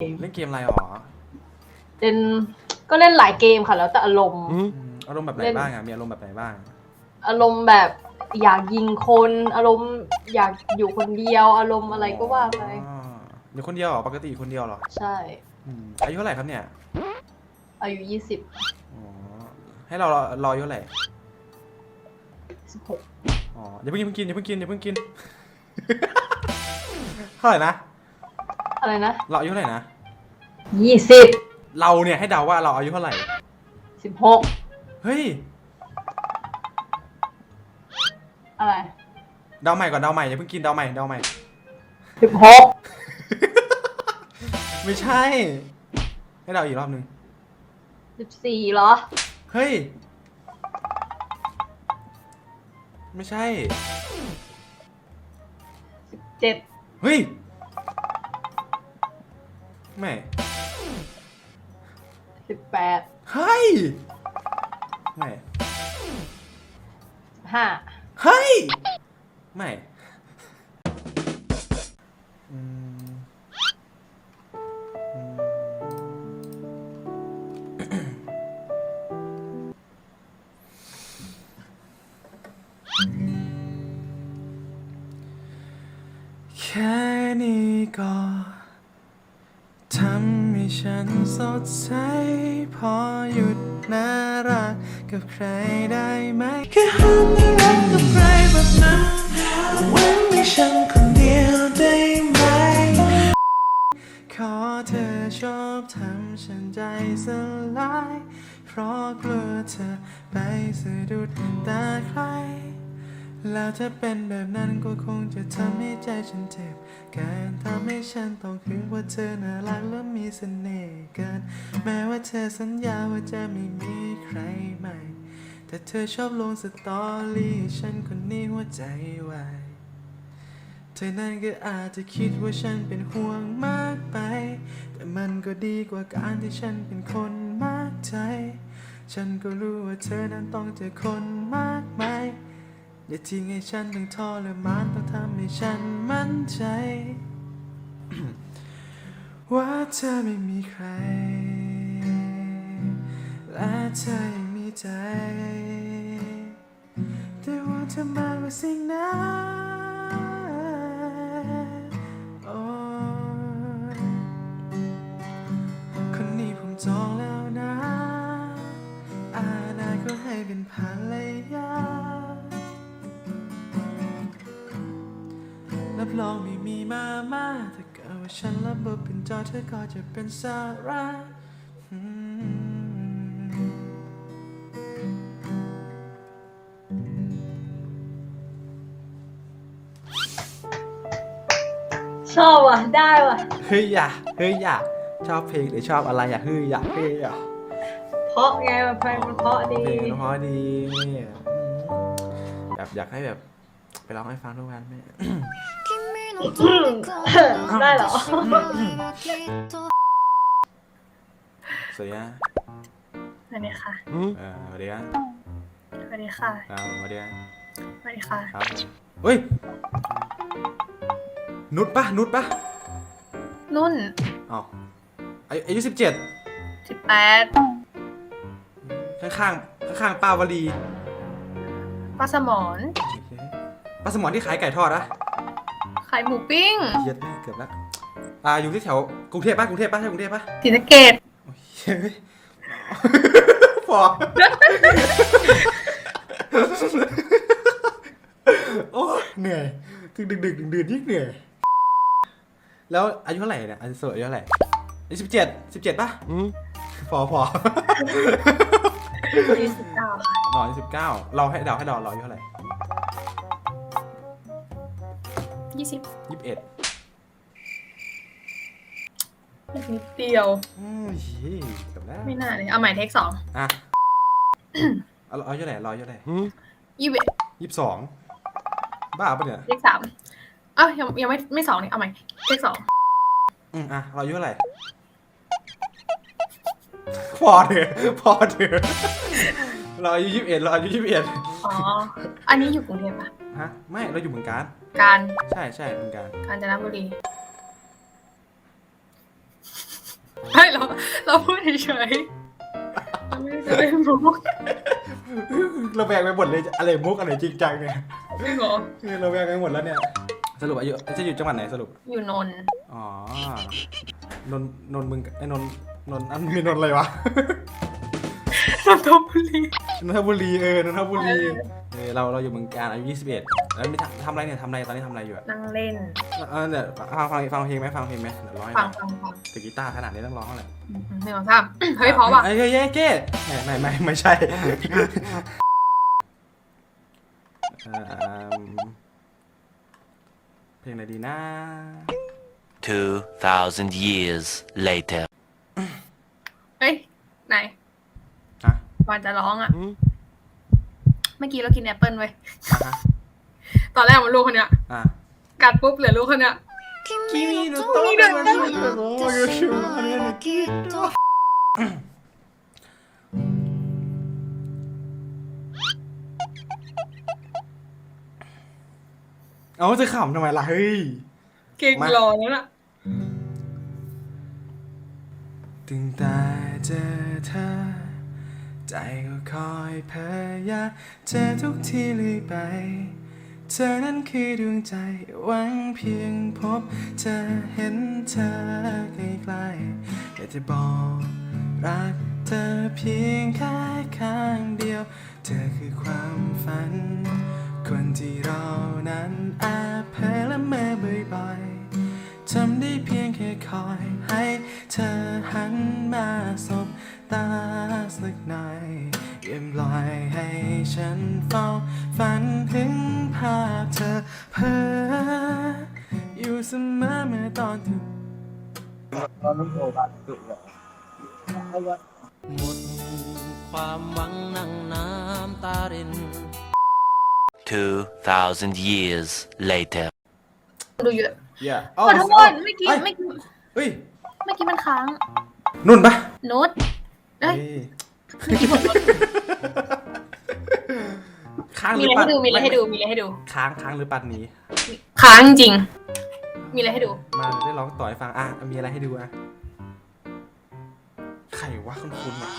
เล่นเกมอะไรหรอเล่นก็เล่นหลายเกมค่ะ แล้วแต่อารมณ์ อืมอารมณ์แบบไหนเล่น บ้างอะมีอารมณ์แบบไหนบ้าง อารมณ์แบบอยากยิงคน อารมณ์อยากอยู่คนเดียว อารมณ์อะไรก็ว่าไปอ๋ออยู่คนเดียวเหรอปกติอยู่คนเดียวเหรอใช่ อืมอายุเท่าไหร่ครับเนี่ยอายุยี่สิบอ๋อให้เรารอรออายุเท่าไหร่สิบหกอ๋ออย่าเพิ่งอย่าเพิ่งกินอย่าเพิ่งกินอย่าเพิ่งกิน เท่าไหร่นะ อะไรนะเราอายุเท่าไหร่นะยี่สิบเราเนี่ยให้เดาว่าเราอายุเท่าไหร่สิบหกเฮ้ยอะไรเดาใหม่ก่อนเดาใหม่อย่าเพิ่งกินเดาใหม่เดาใหม่ สิบหกไม่ใช่ ให้เดาอีกรอบหนึ่งสิบสี่เหรอเฮ้ยไม่ใช่สิบเจ็ดเฮ้ย ไม่สิบแปดเฮ้ยไม่สิบห้าเฮ้ยไม่อืม ใสพอหยุดน่ารักกับใครได้ไหมแค่หันน่ารักกับใครแบบนั้นเว้นให้ฉันคนเดียวได้ไหม ขอเธอชอบทำฉันใจสลาย เพราะกลัวเธอไปสะดุดตาใคร แล้วถ้าเป็นแบบนั้นก็คงจะทำให้ใจฉันเจ็บเกินทำ ให้ฉันต้องคืนว่าเธอน่ารักและมีเสน่ห์เกิน แม้ว่าเธอสัญญาว่าจะไม่มีใครใหม่ แต่เธอชอบลงสตอรี่ฉันคนนี้หัวใจวายเธอนั้นก็อาจจะคิดว่าฉันเป็นห่วงมากไป แต่มันก็ดีกว่าการที่ฉันเป็นคนมากใจ ฉันก็รู้ว่าเธอนั้นต้องเจอคนมากมายอย่าทิ้งให้ฉันต้องทรมานต้องทำให้ฉันมั่นใจ ว่าเธอไม่มีใคร และเธอยังมีใจ แต่ว่าเธอมาว่าสิ่งนั้น ว่าฉันรับบทเป็นจอเธอก็จะเป็นซาร่าอืมชอบว่ะ ได้ว่ะ เฮ้ยอย่าเฮ้ยอย่าชอบเพลงหรือชอบอะไรอะเฮ้ยอย่าเฮ้ยอย่าเพราะไงมันเพลงมันเพราะดีเพลงมันเพราะดีอืมแบบอยากให้แบบ ไปร้องให้ฟังทุกวันแม่ ได้เหรอ สวัสดีนะสวัสดีค่ะ เออสวัสดีนะสวัสดีค่ะ ครับสวัสดีนะสวัสดีค่ะ ครับเฮ้ย นุชปะนุชปะนุ่นอ๋ออายุอายุสิบเจ็ดสิบแปดข้างข้างข้างๆข้างๆป้าวลี ป้าสมอนป้าสมอนที่ขายไก่ทอดนะ ขายหมูปิ้งเหี้ย็ดแม่เกือบแล้วอ่าอยู่ที่แถวกรุงเทพป่ะกรุงเทพป่ะใช่กรุงเทพป่ะศรีสะเกดโอ้ยเฮ้ยพอโอ้ยเหนื่อยดึกดึกดึกดึกดื่นยิ่งเหนื่อย แล้วอายุเท่าไหร่เนี่ยอายุโสดอายุเท่าไหร่อายุสิบเจ็ดสิบเจ็ดป่ะพอพอยี่สิบเก้าค่ะหน่อยสิบเก้าเราให้เดาให้เดาเราอายุเท่าไหร่ ยี่สิบยี่สิบเอ็ดนิดเดียวอืมเกือบแล้วไม่น่าเลยเอาใหม่เทคสองอะเอาเอาอายุเท่าไหร่เราอายุเท่าไหร่ยี่สิบเอ็ดยี่สิบสองบ้าปะเนี่ยเทคสามอ้าวยังยังไม่ไม่สองนี่เอาใหม่เทคสองอืมอะเราอายุเท่าไหร่พอเถอะพอเถอะเราอายุยี่สิบเอ็ดเราอายุยี่สิบเอ็ดอ๋อ อันนี้อยู่กรุงเทพปะฮะ ไม่ เราอยู่เมืองการ การใช่ใช่เมืองการกาญจนบุรีเราพูดเฉยๆเราไม่ได้จะเล่นมุกเราแบกไปหมดเลยอะไรมุกอะไรจริงจังเนี่ยไม่หรอเออเราแบกไปหมดแล้วเนี่ย สรุปอายุจะอยู่จังหวัดไหนสรุป อยู่นนท์อ๋อนนนนมึงไอ้นนนนอันมีนนอะไรวะ นนทบุรีนนทบุรีเออนนทบุรีเออเราเราอยู่เมืองการอายุ21แล้วไม่ทำทำอะไรเนี่ยทำอะไรตอนนี้ทำอะไรอยู่อะนั่งเล่นเออเนี่ยฟังฟังฟังเพลงไหมฟังเพลงไหมเดี๋ยวร้องให้ฟัฟังงฟังฟังถือกีตาร์ขนาดนี้ต้องร้องเท่าไหร่หนึ่งสองสามเฮ้ยเพราะป่ะเอ้ยเฮ้ยเฮ้ยเก้ไม่ไม่ไม่ไม่ใช่เอิ่มเพลงอะไรดีนะ2,000 years later. เฮ้ยไหนฮะ ก่อนจะร้องอ่ะ เมื่อกี้เรากินแอปเปิลเว้ย อ่ะฮะ ตอนแรกมันลูกคนเนี้ย อ่ะ กัดปุ๊บเหลือลูกคนเนี้ย 君の瞳が瞳がきっとเอาจะขำทำไมล่ะเฮ้ย เก่ง มา รอแล้วล่ะ ตึงแต่เจอเธอ ใจก็คอยพยายามเจอทุกที่เลยไป เธอนั้นคือดวงใจหวังเพียงพบเจะเห็นเธอใกล้ๆอยากจะบอกรักเธอเพียงแค่ข้างเดียว เธอคือความฝัน คนที่เรานั้นแอบเพ้อและเมื่อบ่อยๆทำได้เพียงแค่คอยให้เธอหันมาสบ ฉันเฝ้าฝันถึงภาพเธอเพ้ออยู่เสมอเมื่อตอนที่หมดความหวังนั่งน้ำตาริน 2,000 years later. ดูเยอะอย่าขอโทษเมื่อกี้เมื่อกี้เฮ้ยเมื่อกี้มันค้างนุ่นปะโน้ตเอ้ยเฮ้ย ค้างหมีรืออะไรปัให้ดดูมีอะไรให้ดูมีอะไรให้ดู ค้างค้างหรือปัดหนี้ค้างจริง มีอะไรให้ดู มาได้ร้องต่อให้ฟังอะมีอะไรให้ดูอะใครวะคุณคุณอะ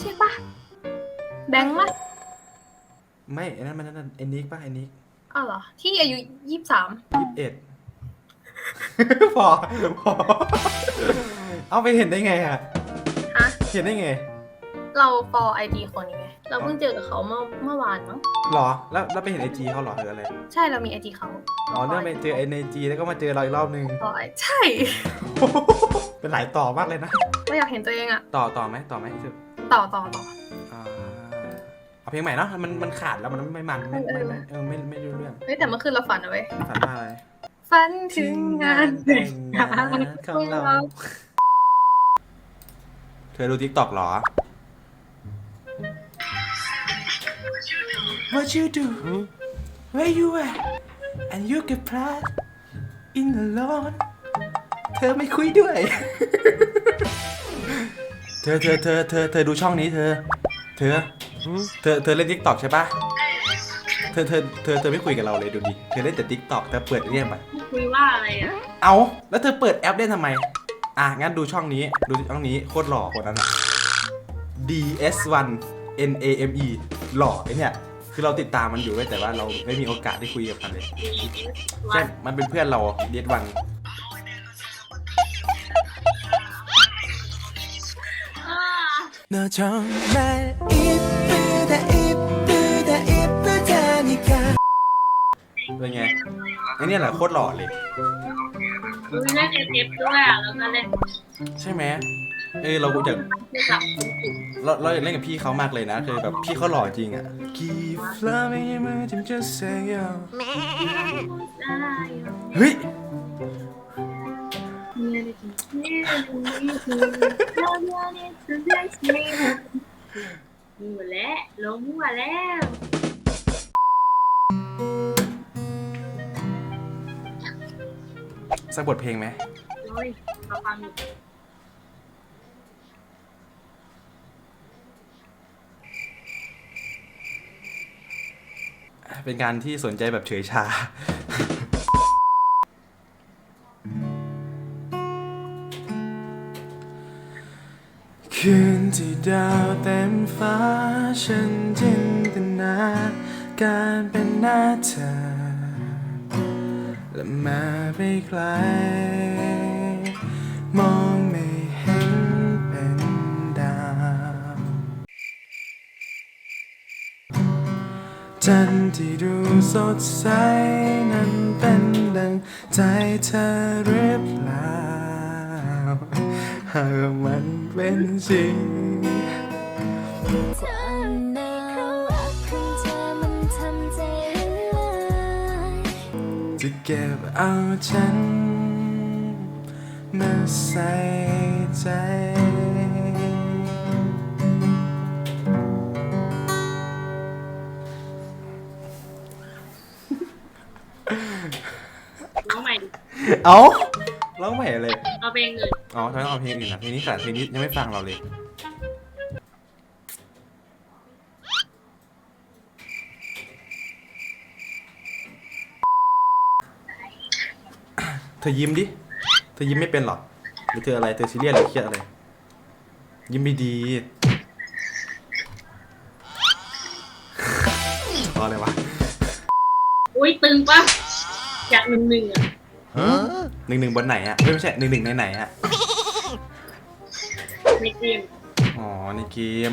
ใช่ปะแบงค์ปะไม่ไอ้นั่นมันนั่นไอ้นิกป่ะไอ้นิกอ้าวเหรอ ที่อายุยี่สิบสามยี่สิบเอ็ดพอพอเอาไปเห็นได้ไงอะฮะ เห็นได้ไง เราฟอไอจีคนนี้ไง เราเพิ่งเจอกับเขาเมื่อเมื่อวานมั้งหรอ แล้วแล้วไปเห็นไอจีเขาเหรอหรืออะไร ใช่เรามีไอจีเขาอ๋อเนื่องไปเจอไอในจีแล้วก็มาเจอเราอีกรอบนึงฟอไอใช่ เป็นหลายต่อมากเลยนะเราอยากเห็นตัวเองอะต่อต่อไหมต่อไหมคือต่อต่อต่ออ่าเอาเพลงใหม่เนาะ มันมันขาดแล้วมันไม่มันไม่ไม่เออไม่เออไม่ไม่รู้เรื่องเฮ้ยแต่เมื่อคืนเราฝันเอาไว้ยฝันว่าอะไร ฝันถึงงานแต่งงานของเรา เธอดูทิกตอกหรอ What you do Where you at and you get pride in the Lord เธอไม่คุยด้วย เธอเธอเธอเธอเธอดูช่องนี้เธอ เธอ เธอ เธอเล่นทิกตอกใช่ปะเธอเธอเธอเธอไม่คุยกับเราเลยดูดิ เธอเล่นแต่ทิกตอกเธอเปิดเนี่ยไปคุยว่าอะไรอะเอาแล้วเธอเปิดแอปเล่นทำไม อะ งั้นดูช่องนี้ ดูช่องนี้โคตรหล่อคนนั้นอะ DS1 NAME หล่อไอเนี่ย คือเราติดตามมันอยู่เว้ยแต่ว่าเราไม่มีโอกาสได้คุยกับมันเลย ใช่ มันเป็นเพื่อนเรา DS1 너 정말 이쁘다 이쁘다 이쁘다니까 เป็นไงไอเนี่ยแหละโคตรหล่อเลย เล่นเอฟเอฟด้วยอะแล้วก็เล่น ใช่ไหม เออเราอยากจับเราเราอยากเล่นกับพี่เขามากเลยนะคือแบบพี่เขาหล่อจริงอะ Keep loving you more than just say yo เฮ้ยมั่วแล้วลงมั่วแล้วสักบทเพลงไหมโอ้ยมาฟังอยู่ เป็นการที่สนใจแบบเฉยชา คืนที่ดาวเต็มฟ้า ฉันจินตนาการเป็นหน้าเธอ และมาไปไกลมอง จันทร์ที่ดูสดใสนั้นเป็นดังใจเธอหรือเปล่า หากมันเป็นจริงเธอในครั้งรักของเธอมันทำใจละลายจะเก็บเอาฉันมาใส่ใจ เอาร้องใหม่เลย เอาเพลงอื่นอ๋อทำไมต้องเอาเพลงอื่นนะเพลงนี้ขนาดเพลงนี้ยังไม่ฟังเราเลย เธอยิ้มดิ เธอยิ้มไม่เป็นหรอหรือเธออะไร เธอซีเรียสหรือเครียดอะไร ยิ้มไม่ดีรออะไรวะ อุ้ยตึงปะอยากหนึ่งหนึ่งอะ หนึ่งหนึ่งบนไหนอะเอ้ยไม่ใช่หนึ่งหนึ่งในไหนอะในเกมอ๋อในเกม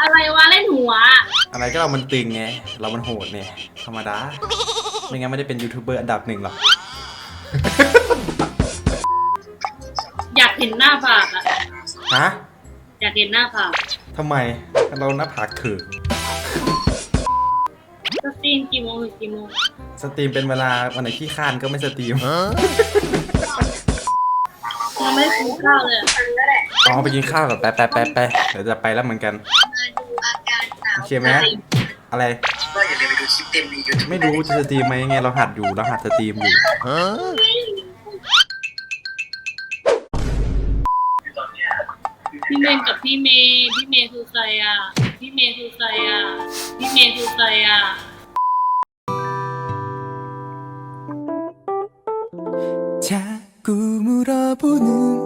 อะไรวะเล่นหัวอะไรก็เรามันตึงไง เรามันโหดเนี่ย ธรรมดา ไม่งั้นไม่ได้เป็นยูทูบเบอร์อันดับหนึ่งหรอก อยากเห็นหน้าผากอะฮะอยากเห็นหน้าผากทำไม เราหน้าผากเถือสตรีมกี่โมงถึงกี่โมง สตรีมเป็นเวลาวันไหนขี้ข้านก็ไม่สตรีมยังไม่ได้กินข้าวเลยอะอ๋อไปกินข้าวกับแป๊บแป๊บแป๊บแป๊บเดี๋ยวจะไปแล้วเหมือนกันโอเคไหม อะไร ก็อย่าลืมไปดูคลิปเต็มใน YouTube ไม่รู้จะสตรีมไหมไงเราหัดอยู่เราหัดสตรีมอยู่ พี่เมย์กับพี่เมย์พี่เมย์คือใครอะ พี่เมย์คือใครอะ พี่เมย์คือใครอะ 바라보는